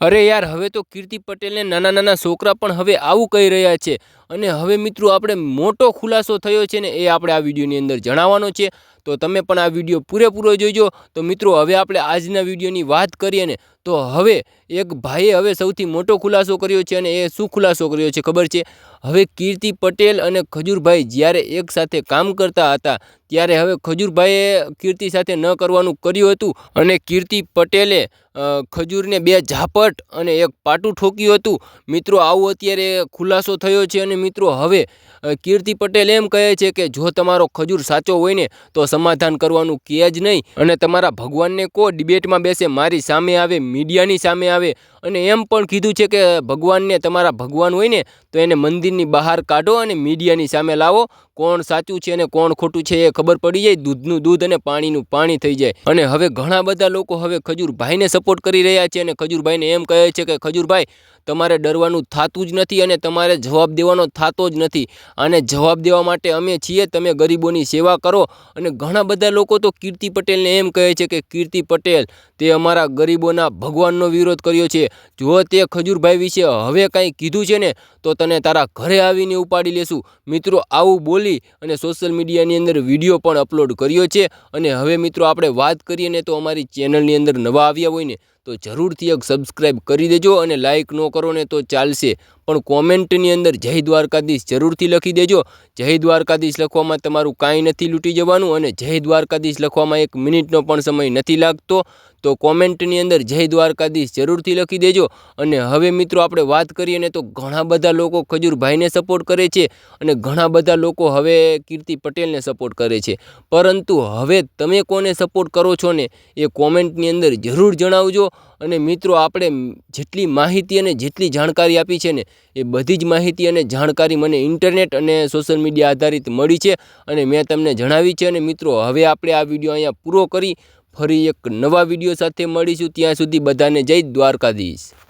અરે યાર, હવે તો કીર્તિ પટેલને નાના નાના છોકરા પણ હવે આવું કહી રહ્યા છે. અને હવે મિત્રો આપણે મોટો ખુલાસો થયો છે ને એ આપણે આ વિડીયોની અંદર જણાવવાનો છે. તો તમે પણ આ વીડિયો પૂરેપૂરો જોઈજો તો મિત્રો, હવે આપણે આજના વિડીયોની વાત કરીએ ને, તો હવે એક ભાઈએ હવે સૌથી મોટો ખુલાસો કર્યો છે અને એ શું ખુલાસો કર્યો છે ખબર છે? હવે કીર્તિ પટેલ અને ખજૂરભાઈ જ્યારે એક સાથે કામ કરતા હતા, ત્યારે હવે ખજૂરભાઈએ કીર્તિ સાથે ન કરવાનું કર્યું હતું અને કીર્તિ પટેલે ખજૂરને બે ઝાપટ અને એક પાટું ઠોક્યું હતું. મિત્રો, આવું અત્યારે ખુલાસો થયો છે અને મિત્રો, હવે કીર્તિ પટેલ એમ કહે છે કે જો તમારો ખજૂર સાચો હોય ને, તો સમાધાન કરવાનું કહે જ નહીં. અને તમારા ભગવાનને કો ડિબેટમાં બેસે, મારી સામે આવે, મીડિયાની સામે આવે. અને એમ પણ કીધું છે કે ભગવાનને તમારા ભગવાન હોય ને, તો એને મંદિરની બહાર કાઢો અને મીડિયાની સામે લાવો. કોણ સાચું છે અને કોણ ખોટું છે એ ખબર પડી જાય, દૂધનું દૂધ અને પાણીનું પાણી થઈ જાય. અને હવે ઘણા બધા લોકો હવે ખજૂરભાઈને સપોર્ટ કરી રહ્યા છે અને ખજૂરભાઈને એમ કહે છે કે, ખજૂરભાઈ, તમારે ડરવાનું થતું જ નથી અને તમારે જવાબ દેવાનો થતો જ નથી. આને જવાબ દેવા માટે અમે છીએ, તમે ગરીબોની સેવા કરો. અને ઘણા બધા લોકો તો કીર્તિ પટેલને એમ કહે છે કે, કીર્તિ પટેલ, તે અમારા ગરીબોના ભગવાનનો વિરોધ કર્યો છે. જો તે ખજૂરભાઈ વિશે હવે કાંઈ કીધું છે ને, તો તને તારા ઘરે આવીને ઉપાડી લેશું. મિત્રો, આવું બોલી અને સોશિયલ મીડિયાની અંદર વીડિયો પણ અપલોડ કર્યો છે. અને હવે મિત્રો આપણે વાત કરીએ ને તો અમારી ચેનલની અંદર નવા આવ્યા હોય ને તો જરૂરથી એક સબસ્ક્રાઈબ કરી દેજો અને લાઇક ન કરો ને તો ચાલશે. પણ કોમેન્ટની અંદર જય દ્વારકાધીશ જરૂરથી લખી દેજો. જય દ્વારકાધીશ લખવામાં તમારું કાંઈ નથી લૂંટી જવાનું અને જય દ્વારકાધીશ લખવામાં એક મિનિટનો પણ સમય નથી લાગતો. તો કોમેન્ટની અંદર જય દ્વારકાધીશ જરૂરથી લખી દેજો. અને હવે મિત્રો આપણે વાત કરીએ ને તો ઘણા બધા લોકો ખજૂરભાઈને સપોર્ટ કરે છે અને ઘણા બધા લોકો હવે કીર્તિ પટેલને સપોર્ટ કરે છે. પરંતુ હવે તમે કોને સપોર્ટ કરો છો ને એ કોમેન્ટની અંદર જરૂર જણાવજો. અને મિત્રો, આપણે જેટલી માહિતી અને જેટલી જાણકારી આપી છે ને, એ બધી જ માહિતી અને જાણકારી મને ઇન્ટરનેટ અને સોશિયલ મીડિયા આધારિત મળી છે અને મેં તમને જણાવી છે. અને મિત્રો, હવે આપણે આ વીડિયો અહીંયા પૂરો કરી ફરી એક નવા વીડિયો સાથે મળીશું. ત્યાં સુધી બધાને જય દ્વારકાધીશ.